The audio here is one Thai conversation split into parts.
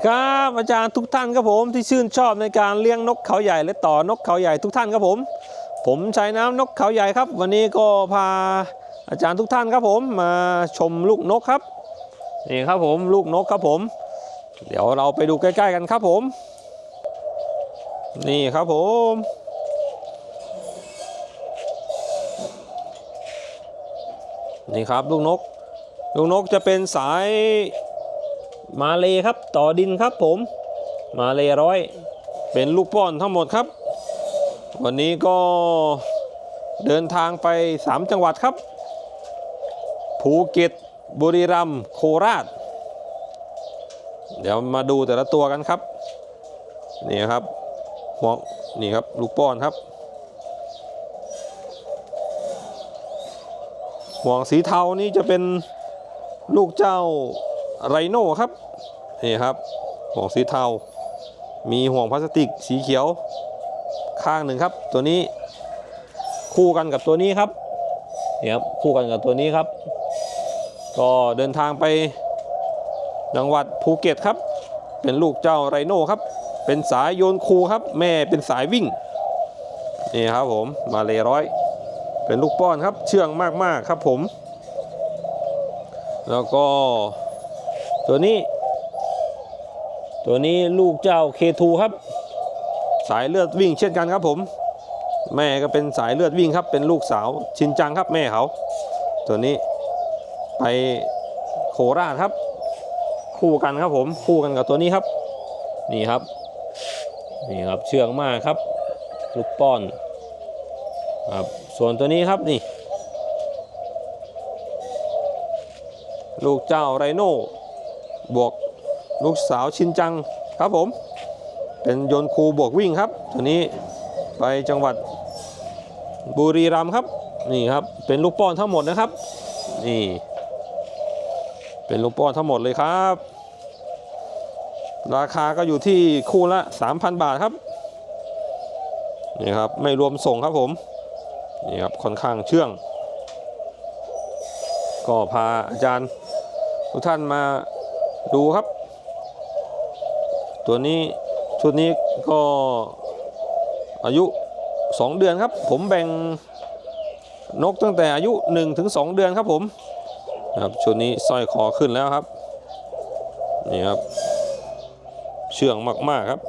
ดีครับอาจารย์ทุกท่านครับผมที่ชื่นชอบในการเลี้ยงนกเขาใหญ่และต่อนกเขาใหญ่ทุกท่านครับผม ผมใชายน้ำนกเขาใหญ่ครับ วันนี้ก็พาอาจารย์ทุกท่านครับผมมาชมลูกนกครับนี่ครับผมลูกนกครับผม เดี๋ยวเราไปดูใกล้ ๆ กันครับผม นี่ครับผมนี่ครับลูกนก ลูกนกจะเป็นสาย มาเลยครับต่อดินครับผม มาเลยร้อย เป็นลูกป้อนทั้งหมดครับ วันนี้ก็เดินทางไป 3 จังหวัดครับ ภูเก็ต บุรีรัมย์ โคราช เดี๋ยวมาดูแต่ละตัวกันครับ นี่ครับหัวนี่ครับ ลูกป้อนครับห่วงสีเทานี่จะเป็นลูกเจ้า ไรโน่ครับนี่ครับห่วงสีเทา มีห่วงพลาสติกสีเขียวข้างหนึ่งครับ ตัวนี้คู่กันกับตัวนี้ครับนี่ครับคู่กันกับตัวนี้ครับ ก็เดินทางไปจังหวัดภูเก็ตครับ เป็นลูกเจ้าไรโน่ครับ เป็นสายโยนคูครับ แม่เป็นสายวิ่งนี่ครับผมมาเลยร้อย เป็นลูกป้อนครับ เชื่องมากๆครับผม แล้วก็ ตัวนี้ ตัวนี้ลูกเจ้าเคทูครับ สายเลือดวิ่งเช่นกันครับผม แม่ก็เป็นสายเลือดวิ่งครับ เป็นลูกสาวชินจังครับแม่เขา ตัวนี้ไปโคราชครับ คู่กันครับผมคู่กันกับตัวนี้ครับ นี่ครับนี่ครับเชื่องมากครับ ลูกป้อนครับส่วนตัวนี้ครับนี่ ลูกเจ้าไรโน่ บวกลูกสาวชินจังครับผม เป็นโยนคูบวกวิ่งครับ ตัวนี้ไปจังหวัดบุรีรัมย์ครับนี่ครับเป็นลูกป้อนทั้งหมดนะครับนี่เป็นลูกป้อนทั้งหมดเลยครับ ราคาก็อยู่ที่คู่ละ 3,000 บาทครับนี่ครับไม่รวมส่งครับผมนี่ครับค่อนข้างเชื่อง ก็พาอาจารย์ทุกท่านมา ดูครับ ตัวนี้ชุดนี้ก็อายุ 2 เดือนครับ ผมแบ่งนกตั้งแต่อายุ1-2ถึง2เดือนครับผมครับชุดนี้สร้อยคอขึ้นแล้วครับนี่ครับ เชื่องมากๆครับ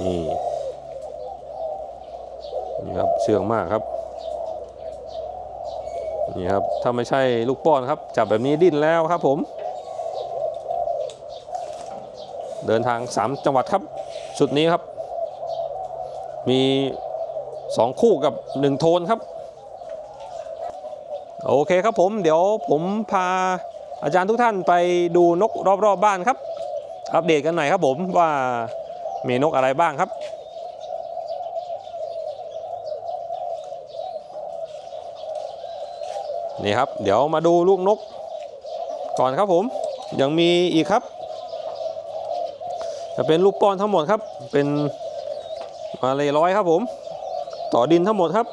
นี่นี่ครับเชื่องมากครับ นี่ครับ ถ้าไม่ใช่ลูกป้อนครับ จับแบบนี้ดิ้นแล้วครับผม เดินทาง 3 จังหวัดครับ ชุดนี้ครับ มี 2 คู่กับ 1 โทนครับ โอเคครับผม เดี๋ยวผมพาอาจารย์ทุกท่านไปดูนกรอบๆบบ้านครับ อัปเดตกันหน่อยครับผมว่ามีนกอะไรบ้างครับ นี่ครับ เดี๋ยวมาดูลูกนก ก่อนครับผม ยังมีอีกครับ จะเป็นลูกป้อนทั้งหมดครับ เป็นมาเลยร้อยครับผม ต่อดินทั้งหมดครับ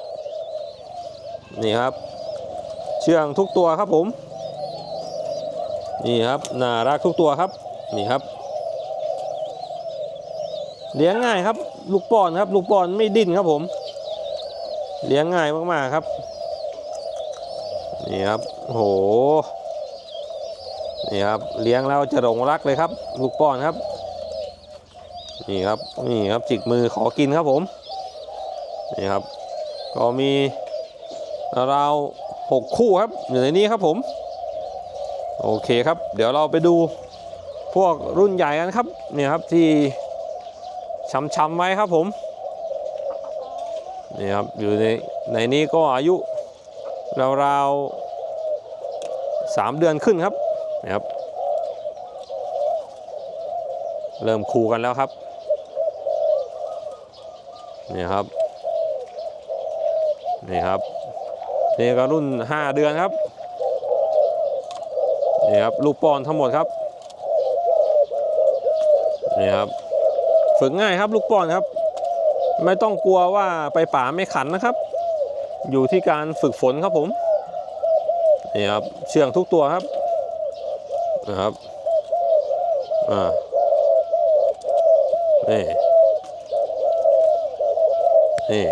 นี่ครับ เชื่องทุกตัวครับผม นี่ครับน่ารักทุกตัวครับ นี่ครับ เลี้ยงง่ายครับ ลูกป้อนครับ ลูกป้อนไม่ดิ้นครับผม เลี้ยงง่ายมากๆครับ นี่ครับโหนี่ครับเลี้ยงแล้วจะหลงรักเลยครับลูกป้อนครับ นี่ครับนี่ครับจิกมือขอกินครับผมนี่ครับ ก็มีราวหกคู่ครับอยู่ในนี้ครับผม โอเคครับ เดี๋ยวเราไปดูพวกรุ่นใหญ่กันครับนี่ครับที่ช้ำๆไว้ครับผมนี่ครับอยู่ในในนี้ก็อายุราวๆ สามเดือนขึ้นครับนะครับ เริ่มคูกันแล้วครับนี่ครับนี่ครับนี่ก็รุ่น 5 เดือนครับนี่ครับลูกปอนทั้งหมดครับนี่ครับฝึกง่ายครับลูกป้อนครับ ไม่ต้องกลัวว่าไปป่าไม่ขันนะครับ อยู่ที่การฝึกฝนครับผม นี่ครับเชื่องทุกตัวครับนะครับอ่านี่นี่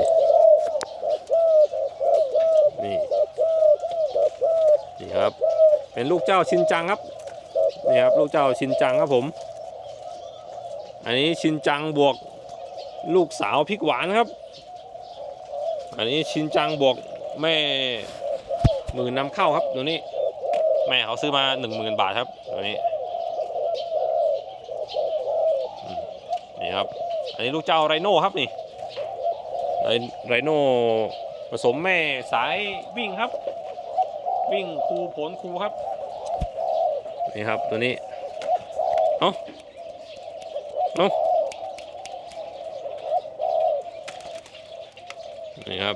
นี่นี่ครับเป็นลูกเจ้าชินจังครับนี่ครับลูกเจ้าชินจังครับผม อันนี้ชินจังบวกลูกสาวพริกหวานครับ อันนี้ชินจังบวกแม่ มื่นนำเข้าครับตัวนี้ แม่เขาซื้อมาหนึ่งหมื่นบาทครับตัวนี้นี่ครับ อันนี้ลูกเจ้าไรโน่ครับนี่ไรไรโน่ผสมแม่สายวิ่งครับ วิ่งคูผลคูครับนี่ครับตัวนี้เอาเอานี่ครับ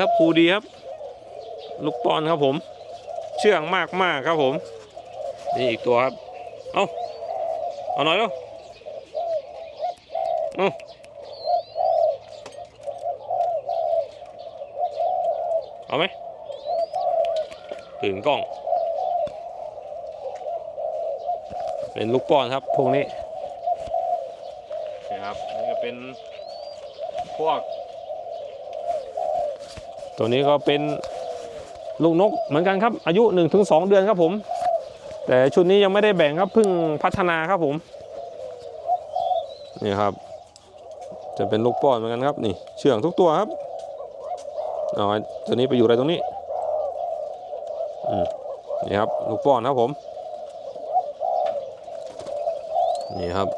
ครับครูดีครับ ลูกปอนครับผม เชื่องมากมากครับผม นี่อีกตัวครับ เอาเอาหน่อยเร็วเอาเอาไหมตื่นกล้อง เป็นลูกป้อนครับพวกนี้นะครับนี่ก็เป็นพวก ตัวนี้ก็เป็นลูกนกเหมือนกันครับ อายุ 1-2 เดือนครับผม แต่ชุดนี้ยังไม่ได้แบ่งครับเพิ่งพัฒนาครับผม นี่ครับ จะเป็นลูกป้อนเหมือนกันครับนี่เชื่องทุกตัวครับเอาไอ้ตัวนี้ไปอยู่อะไรตรงนี้นี่ครับลูกป้อนครับผม นี่ครับ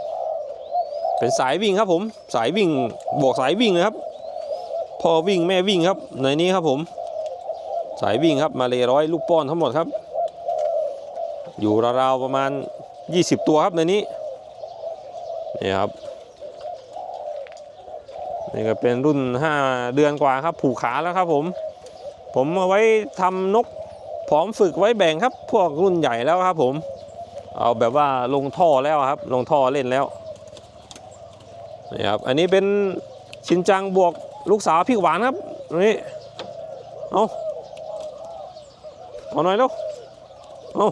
เป็นสายวิ่งครับผม สายวิ่งบวกสายวิ่งเลยครับ พ่อวิ่งแม่วิ่งครับในนี้ครับผม สายวิ่งครับมาเลยร้อยลูกป้อนทั้งหมดครับ อยู่ราวๆประมาณ 20 ตัวครับในนี้นี่ครับนี่ก็เป็นรุ่น 5 เดือนกว่าครับ ผูกขาแล้วครับผม ผมเอาไว้ทำนกพร้อมฝึกไว้แบ่งครับ พวกรุ่นใหญ่แล้วครับผม เอาแบบว่าลงท่อแล้วครับ ลงท่อเล่นแล้วนี่ครับอันนี้เป็นชินจังบวก ลูกสาวพี่หวานครับนี่เอาเอาหน่อยเร็วเอา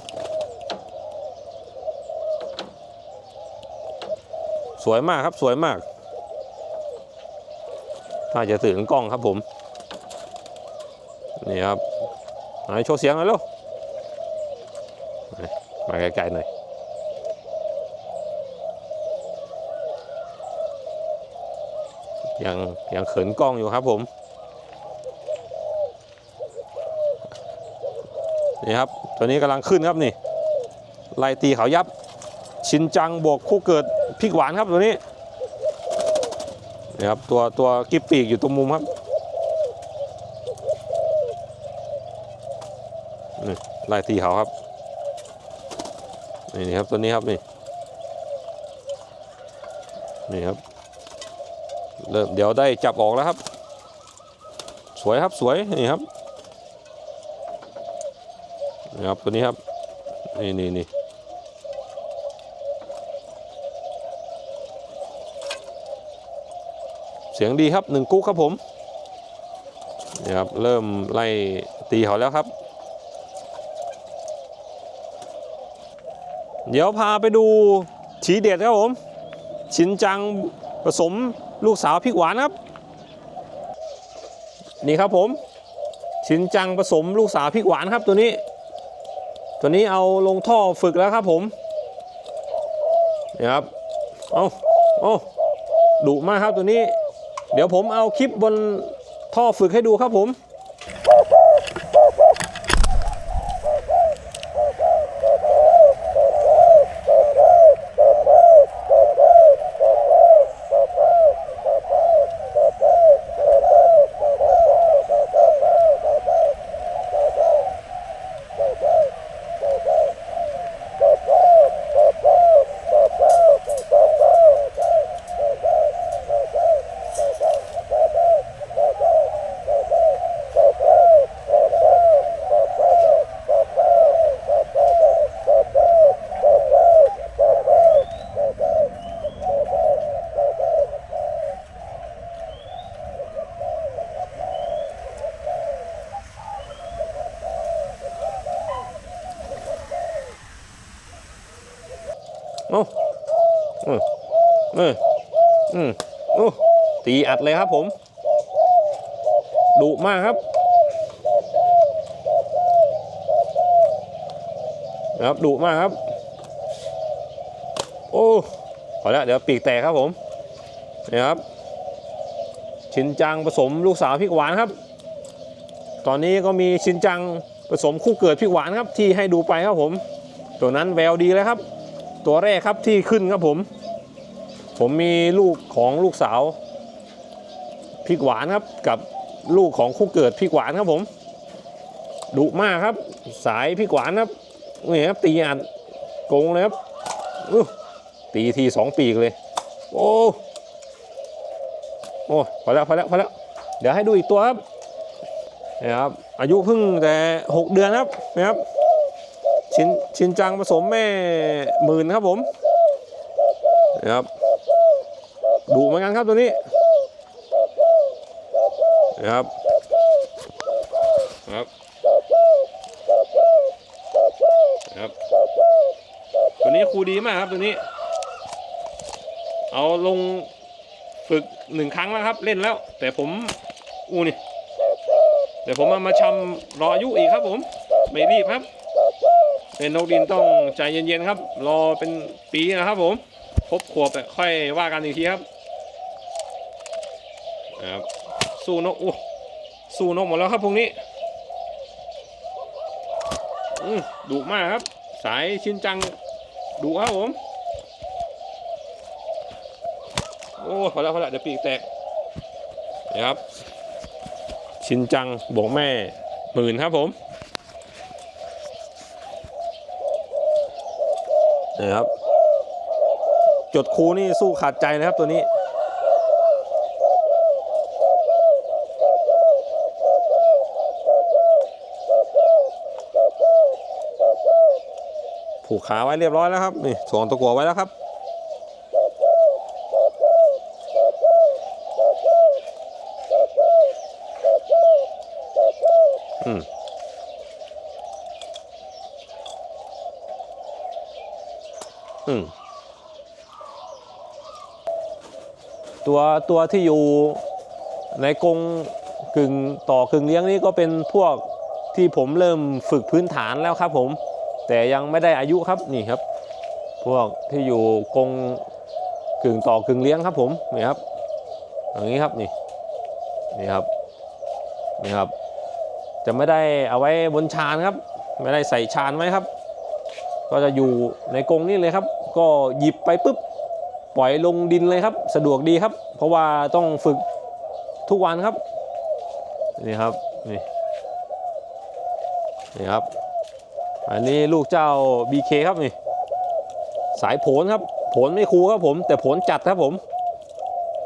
สวยมากครับสวยมาก ถ้าจะถึงกล้องครับผม นี่ครับไหนโชว์เสียงหน่อยเร็วมาไกลๆหน่อย ยังยังเขินกล้องอยู่ครับผม นี่ครับ ตัวนี้กำลังขึ้นครับนี่ไล่ตีเขายับ ชินจังบวกคู่เกิดพริกหวานครับตัวนี้นี่ครับตัวตัวกิบปีกอยู่ตรงมุมครับนี่ไล่ตีเขาครับนี่นี่ครับตัวนี้ครับนี่นี่ครับ เดี๋ยวได้จับออกแล้วครับ สวยครับสวยนี่ครับนี่ครับตัวนี้ครับนี่นี่นี่เสียงดีครับหนึ่งกุ๊กครับผมนี่ครับเริ่มไล่ตีเขาแล้วครับ เดี๋ยวพาไปดูทีเด็ดครับผม ชินจังผสม ลูกสาวพริกหวานครับ นี่ครับผมชินจังผสมลูกสาวพริกหวานครับตัวนี้ ตัวนี้เอาลงท่อฝึกแล้วครับผมนี่ครับเอาเอาดุมากครับตัวนี้ เดี๋ยวผมเอาคลิปบนท่อฝึกให้ดูครับผม อืมอืมอืมโอ้ตีอัดเลยครับผมดุมากครับนะครับดุมากครับ โอ้พอแล้วเดี๋ยวปีกแตกครับผมนี่ครับ ชินจังผสมลูกสาวพริกหวานครับ ตอนนี้ก็มีชินจังผสมคู่เกิดพริกหวานครับ ที่ให้ดูไปครับผม ตัวนั้นแววดีเลยครับ ตัวแรกครับที่ขึ้นครับผม ผมมีลูกของลูกสาวพริกหวานครับกับลูกของคู่เกิดพริกหวานครับผมดุมากครับ สายพริกหวานครับนี่ครับตีอัดโกงเลยครับตีทีสองปีกเลย โอ้โอ้พอแล้วพอแล้วพอแล้วเดี๋ยวให้ดูอีกตัวครับนะครับอายุเพิ่งแต่6เดือนครับนะครับ ชินชินจังผสมแม่หมื่นครับผมนะครับดูเหมือนกันครับตัวนี้นะครับครับครับตัวนี้ครูดีมากครับตัวนี้ เอาลงฝึกหนึ่งครั้งแล้วครับ เล่นแล้ว แต่ผมอูนี่เดี๋ยวผมเอามาชำรออายุอีกครับผม ไม่รีบครับ เป็นนกดินต้องใจเย็นๆครับ รอเป็นปีนะครับผมครบขวบแต่ค่อยว่ากันอีกทีครับนะครับสู้นกอู้สู้นกหมดแล้วครับพวกนี้ดุมากครับ สายชินจังดุครับผม โอ้พอแล้วพอแล้วเดี๋ยวปีกแตกนะครับ ชินจังบอกแม่หมื่นครับผม นี่ครับ จดคูนี่สู้ขาดใจนะครับตัวนี้ผูกขาไว้เรียบร้อยแล้วครับนี่สวงตะกัวไว้แล้วครับ อืม อืม ตัวตัวที่อยู่ในกรงกึ่งต่อกึ่งเลี้ยงนี่ก็เป็นพวกที่ผมเริ่มฝึกพื้นฐานแล้วครับผม แต่ยังไม่ได้อายุครับนี่ครับ พวกที่อยู่กรงกึ่งต่อกึ่งเลี้ยงครับผมนี่ครับอย่างนี้ครับนี่นี่ครับนี่ครับ จะไม่ได้เอาไว้บนชานครับ ไม่ได้ใส่ชานไว้ครับ ก็จะอยู่ในกรงนี่เลยครับ ก็หยิบไปปุ๊บปล่อยลงดินเลยครับ สะดวกดีครับ เพราะว่าต้องฝึกทุกวันครับนี่ครับนี่นี่ครับ อันนี้ลูกเจ้า BK ครับนี่ สายผนครับผนไม่คูครับผม แต่ผนจัดครับผม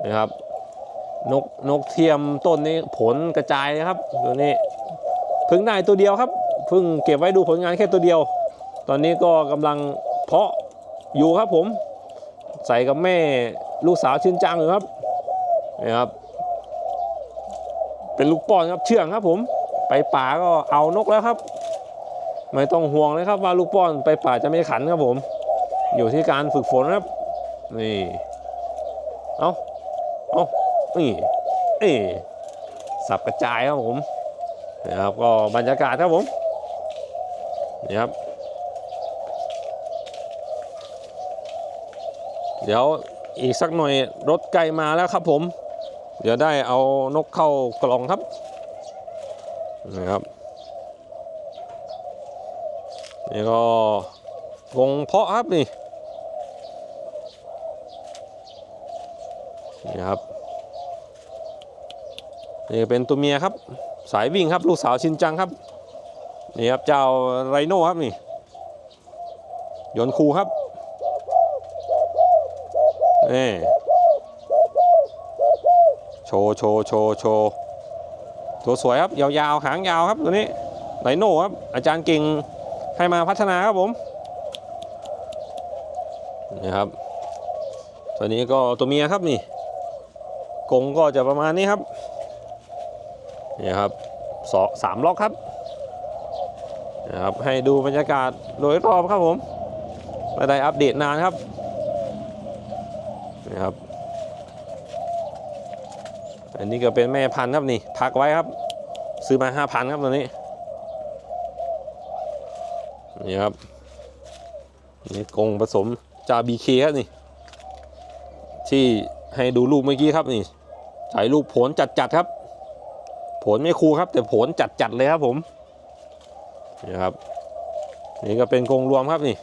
นี่ครับนกนกเทียมต้นนี้ผลกระจายนะครับตัวนี้พิ่งได้ตัวเดียวครับพิ่งเก็บไว้ดูผลงานแค่ตัวเดียว ตอนนี้ก็กำลังเพาะ อยู่ครับผม ใส่กับแม่ลูกสาวชินจังอยู่ครับนี่ครับ เป็นลูกป้อนครับเชื่องครับผม ไปป่าก็เอานกแล้วครับ ไม่ต้องห่วงเลยครับว่าลูกป้อนไปป่าจะไม่ขันครับผม อยู่ที่การฝึกฝนครับ นี่ เอาเอานี่นี่สับกระจายครับผมนะครับก็บรรยากาศครับผมนี่ครับ เดี๋ยวอีกสักหน่อยรถใกล้มาแล้วครับผม เดี๋ยวได้เอานกเข้ากล่องครับนะครับนี่ก็วงเพาะครับนี่นี่ครับนี่เป็นตัวเมียครับ สายวิ่งครับลูกสาวชินจังครับนี่ครับเจ้าไรโน่ครับนี่ยนคูครับ นี่โชว์โชว์โชว์โชว์ตัวสวยครับ ยาวๆ หางยาวครับตัวนี้ไรโน่ครับ อาจารย์เก่งให้มาพัฒนาครับผมนี่ครับตัวนี้ก็ตัวเมียครับนี่กงก็จะประมาณนี้ครับนี่ครับสองสามล็อกครับนะครับให้ดูบรรยากาศโดยรอบครับผมไม่ได้อัปเดตนานครับ นะครับ อันนี้ก็เป็นแม่พันธุ์ครับนี่พักไว้ครับ ซื้อมาห้าพันครับตัวนี้ นี่ครับนี่กงผสมจาบีเคครับนี่ ที่ให้ดูลูกเมื่อกี้ครับนี่ใส่ลูกผลจัดๆครับ ผลไม่คูครับ แต่ผลจัดๆเลยครับผมนี่ครับ นี่ก็เป็นกงรวมครับนี่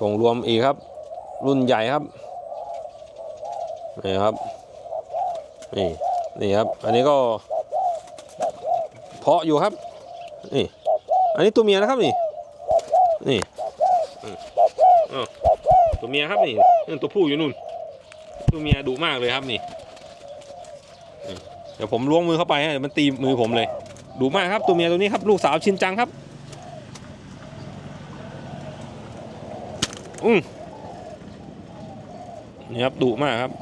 กงรวมอีกครับ รุ่นใหญ่ครับนี่ครับนี่นี่ครับ อันนี้ก็เพาะอยู่ครับนี่อันนี้ตัวเมียนะครับนี่นี่ตัวเมียครับนี่นั่ตัวผู้อยู่นู่น ตัวเมียดุมากเลยครับนี่นี่เดี๋ยวผมล้วงมือเข้าไปให้มันตีมือผมเลยดุมากครับ ตัวเมียตัวนี้ครับ ลูกสาวชินจังครับ อืม นี่ครับดุมากครับ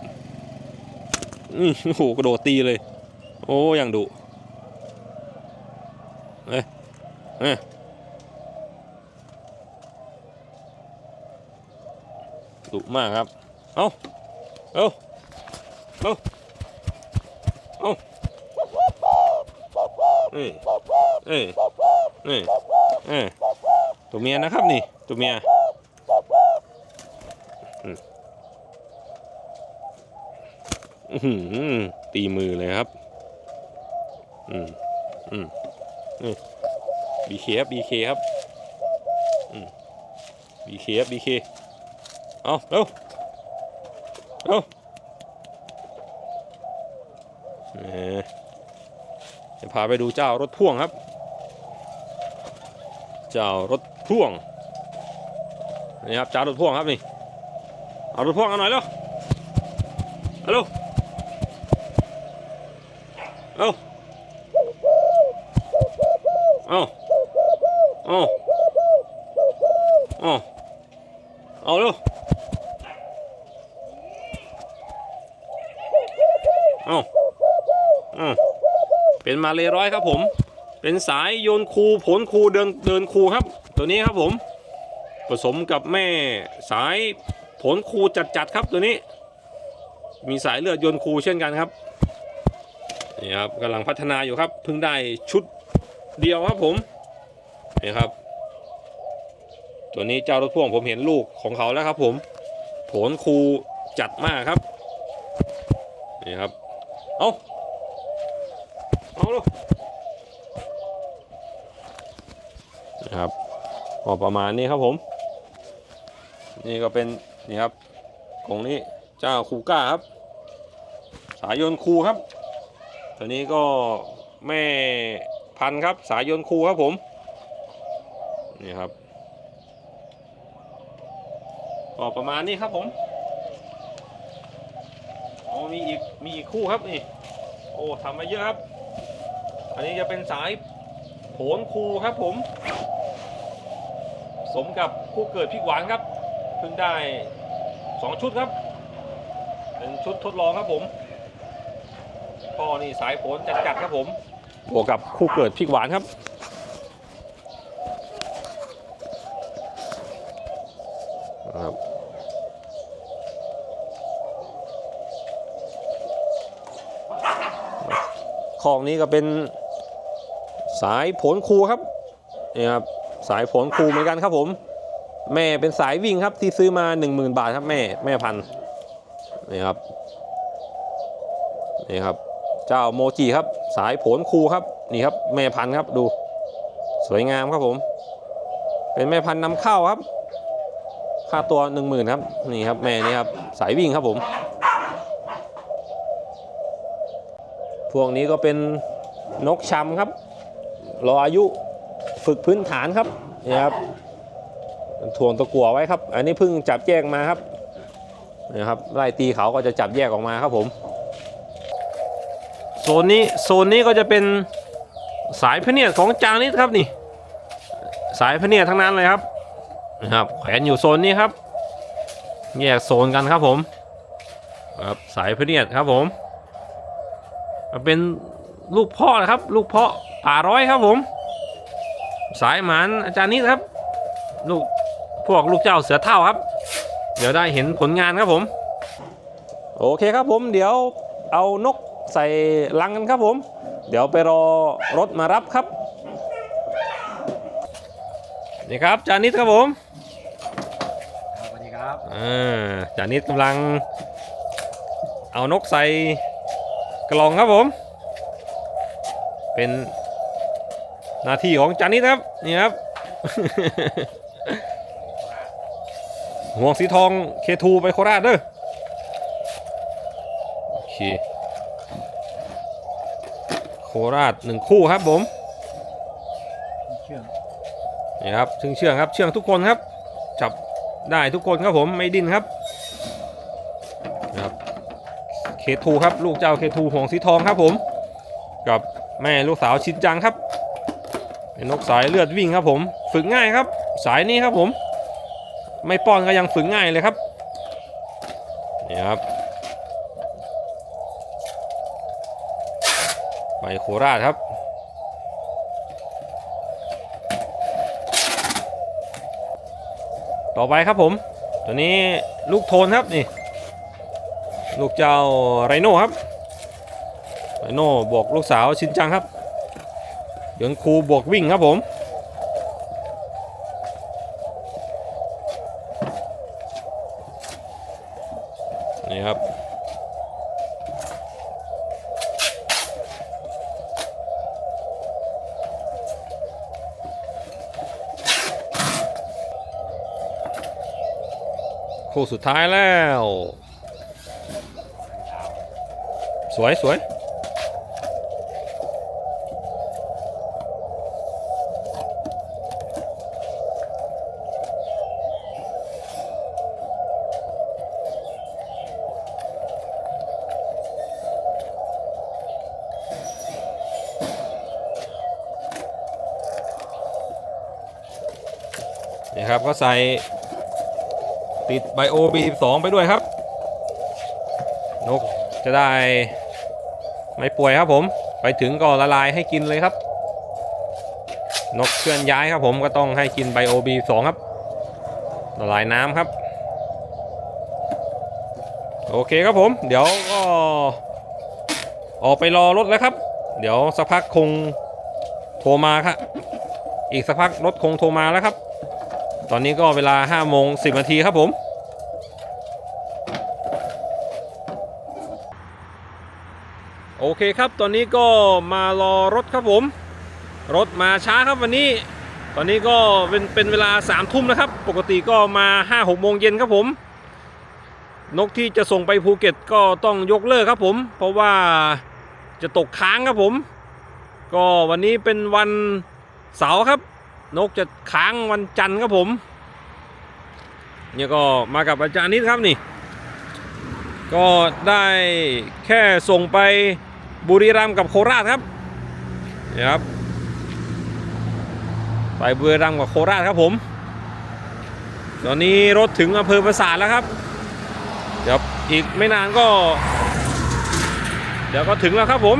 อืโอ้โหกระโดดตีเลย โอ้อย่างดุเอ้ยเอ้ยดุมากครับ เอ้า เอ้า เอ้า เอ้าเอ้ยเอ้ยเอ้ยเอ้ยตัวเมียนะครับนี่ ตัวเมีย อื้อหือ ตีมือเลยครับ อืมอืมอืมบีเคครับบีเคครับอืมบีเคครับบีเคเอาเร็วเร็วเอ่อจะพาไปดูเจ้ารถพ่วงครับ เจ้ารถพ่วงนี่ครับเจ้ารถพ่วงครับนี่เอารถพ่วงกันหน่อยเร็วเอาเร็ว เอาเอาเอาเอาเอาเร็วเอาเอาเป็นมาเลยร้อยครับผม เป็นสายโยนคูผลคูเดินเดินคูครับ ตัวนี้ครับผม ผสมกับแม่สายผลคูจัดๆครับตัวนี้ มีสายเลือดโยนคูเช่นกันครับ นี่ครับกำลังพัฒนาอยู่ครับเพิ่งได้ชุดเดียวครับผมนี่ครับ ตัวนี้เจ้ารถพ่วงผมเห็นลูกของเขาแล้วครับ ผม ผลคูจัดมากครับนี่ครับเอาเอาลูกนะครับก็ประมาณนี้ครับผม นี่ก็เป็นนี่ครับของนี้เจ้าคูก้าครับ สายโยนคูครับ ตัวนี้ก็แม่พันครับ สายยนคูครับผม นี่ครับก็ประมาณนี้ครับผมโอ้มีอีก มีอีกคู่ครับนี่ โอ้ทำมาเยอะครับ อันนี้จะเป็นสายโผนคูครับผม สมกับคู่เกิดพริกหวานครับ เพิ่งได้สองชุดครับ เป็นชุดทดลองครับผม พ่อนี่สายผลจัดๆครับผมบวกกับคู่เกิดพริกหวานครับ ครับคอกนี้ก็เป็นสายผลครูครับนี่ครับสายผลครูเหมือนกันครับผม แม่เป็นสายวิ่งครับที่ซื้อมา 10,000 บาทครับแม่แม่พันนี่ครับนี่ครับ เจ้าโมจิครับ สายผลคูครับนี่ครับแม่พันธุ์ครับดูสวยงามครับผม เป็นแม่พันธุ์นำเข้าครับ ค่าตัวหนึ่งหมื่นครับนี่ครับแม่นี่ครับสายวิ่งครับผม พวกนี้ก็เป็นนกชำครับ รออายุฝึกพื้นฐานครับนี่ครับถ่วงตะกั่วไว้ครับ อันนี้เพิ่งจับแยกมาครับนี่ครับไล่ตีเขาก็จะจับแยกออกมาครับผม โซนนี้โซนนี้ก็จะเป็นสายพเนียดของจางนิดครับนี่ สายพเนียดทั้งนั้นเลยครับนะครับแขวนอยู่โซนนี้ครับ แยกโซนกันครับผมครับสายพเนียดครับผมเป็นลูกพ่อนะครับ ลูกพาะป่าร้อยครับผม สายหมันอาจารย์นิดครับ ลูกพวกลูกเจ้าเสือเท่าครับ เดี๋ยวได้เห็นผลงานครับผม โอเคครับผมเดี๋ยวเอานก ใส่ลังกันครับผม เดี๋ยวไปรอรถมารับครับนี่ครับจานิดครับผมสวัสดีครับอ่าจานิดกำลัง เอานกใส่กล่องครับผม เป็นหน้าที่ของจานิดครับนี่ครับห่วงสีทองเคทูไปโคราชเด้อโอเคโคราชหนึ่งคู่ครับผมนี่ครับเชื่องเชื่องครับเชื่องทุกคนครับ จับได้ทุกคนครับผมไม่ดิ้นครับครับเคทูครับ ลูกเจ้าเคทูห่วงสีทองครับผม กับแม่ลูกสาวชินจังครับเป็นนกสายเลือดวิ่งครับผม ฝึกง่ายครับ สายนี้ครับผม ไม่ป้อนก็ยังฝึกง่ายเลยครับนี่ครับ ไปโคราชครับต่อไปครับผม ตัวนี้ลูกโทนครับนี่ ลูกเจ้าไรโน่ครับ ไรโน่บวกลูกสาวชินจังครับยนครูบวกวิ่งครับผม สุดท้ายแล้ว สวยสวยนี่ครับก็ใส่ ติดไบโอ B12 ไปด้วยครับ นกจะได้ไม่ป่วยครับผม ไปถึงก็ละลายให้กินเลยครับ นกเคลื่อนย้ายครับผมก็ต้องให้กินไบโอ B12 ครับ ละลายน้ำครับ โอเคครับผม เดี๋ยวก็ออกไปรอรถแล้วครับ เดี๋ยวสักพักคงโทรมาครับ อีกสักพักรถคงโทรมาแล้วครับ ตอนนี้ก็เวลา5โมง10นาทีครับผม โอเคครับ ตอนนี้ก็มารอรถครับผม รถมาช้าครับวันนี้ ตอนนี้ก็เป็นเป็นเวลา3ามทุ่มนะครับ ปกติก็มา5 6โมงเย็นครับผม นกที่จะส่งไปภูเก็ตก็ต้องยกเลิกครับผม เพราะว่าจะตกค้างครับผม ก็วันนี้เป็นวันเสาร์ครับ นกจะค้างวันจันทร์ครับผม เนี่ยก็มากับอาจารย์นิดครับนี่ ก็ได้แค่ส่งไปบุรีรัมย์กับโคราชครับเนี่ยครับ ไปบุรีรัมย์กับโคราชครับผม ตอนนี้รถถึงอำเภอประสาทแล้วครับ เดี๋ยวอีกไม่นานก็ เดี๋ยวก็ถึงแล้วครับผม